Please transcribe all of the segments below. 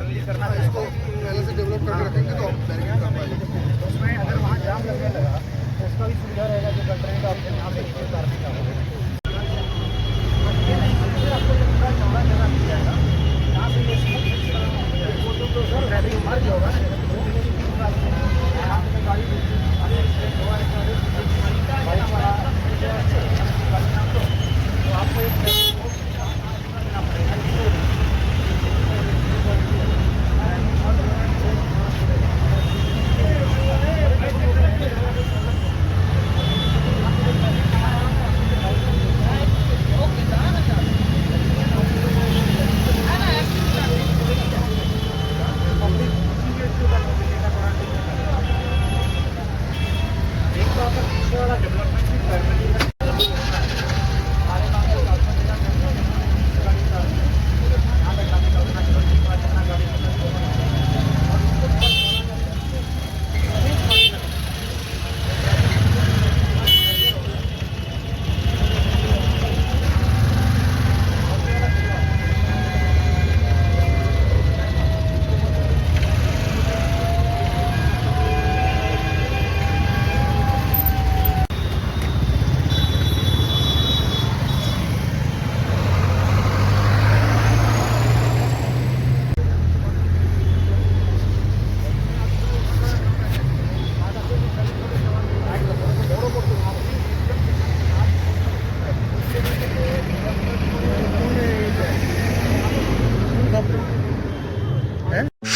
करना था तो उसमें अगर वहाँ जाम लगने लगा तो उसका भी सुविधा रहेगा जो कट रहेगा तो आप यहाँ पे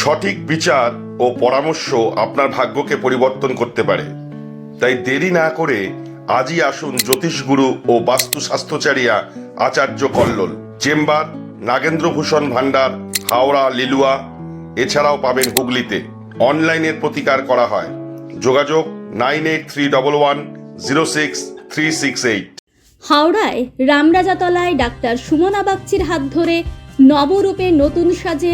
সঠিক বিচার ও পরামর্শ আপনার ভাগ্যকে পরিবর্তন করতে পারে। তাই দেরি না করে আজই আসুন জ্যোতিষগুরু ও বাস্তু স্বাস্থ্যচারিয়া আচার্য কল্লোল, চেম্বার, নাগেন্দ্রভূষণ ভান্ডার হাওড়া, লিলুয়া, এছাড়াও পাবেন হুগলিতে। অনলাইনের প্রতিকার করা হয়। যোগাযোগ nine eight three double one zero six three six eight. হাওড়ায় রামরাজাতলায় ডাক্তার সুমনা বাগচির হাত ধরে নবরূপে নতুন সাজে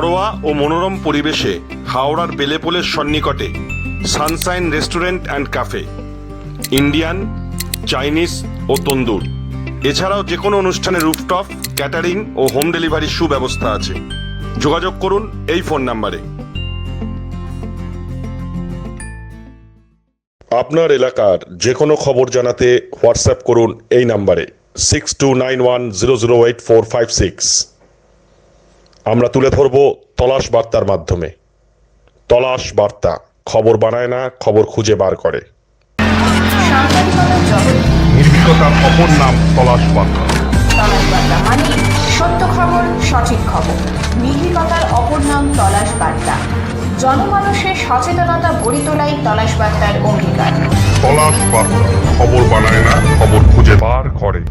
ঘরোয়া ও মনোরম পরিবেশে হাওড়ার বেলেপোলের সন্নিকটে Sunshine restaurant and cafe, Indian, Chinese ও তন্দুর। এছাড়াও যে কোনো অনুষ্ঠানে রুফটপ, ক্যাটারিং ও হোম ডেলিভারির সুব্যবস্থা আছে। যোগাযোগ করুন এই ফোন নাম্বারে। আপনার এলাকার যে কোনো খবর জানাতে হোয়াটসঅ্যাপ করুন এই নাম্বারে six two nine one zero zero eight four five six আমরা তুলে ধরব তলাশ বার্তার মাধ্যমে। তলাশ বার্তা খবর বানায় না খবর খুঁজে বার করে। নির্ভীকতার অপর নাম তলাশ বার্তা। তলাশ বার্তা মানে সত্য খবর সঠিক খবর। নির্ভীকতার অপর নাম তলাশ বার্তা। জনমানুষের সচেতনতা গড়ে তোলাই তলাশ বার্তার অঙ্গীকার। তলাশ বার্তা খবর বানায় না খবর খুঁজে বার করে।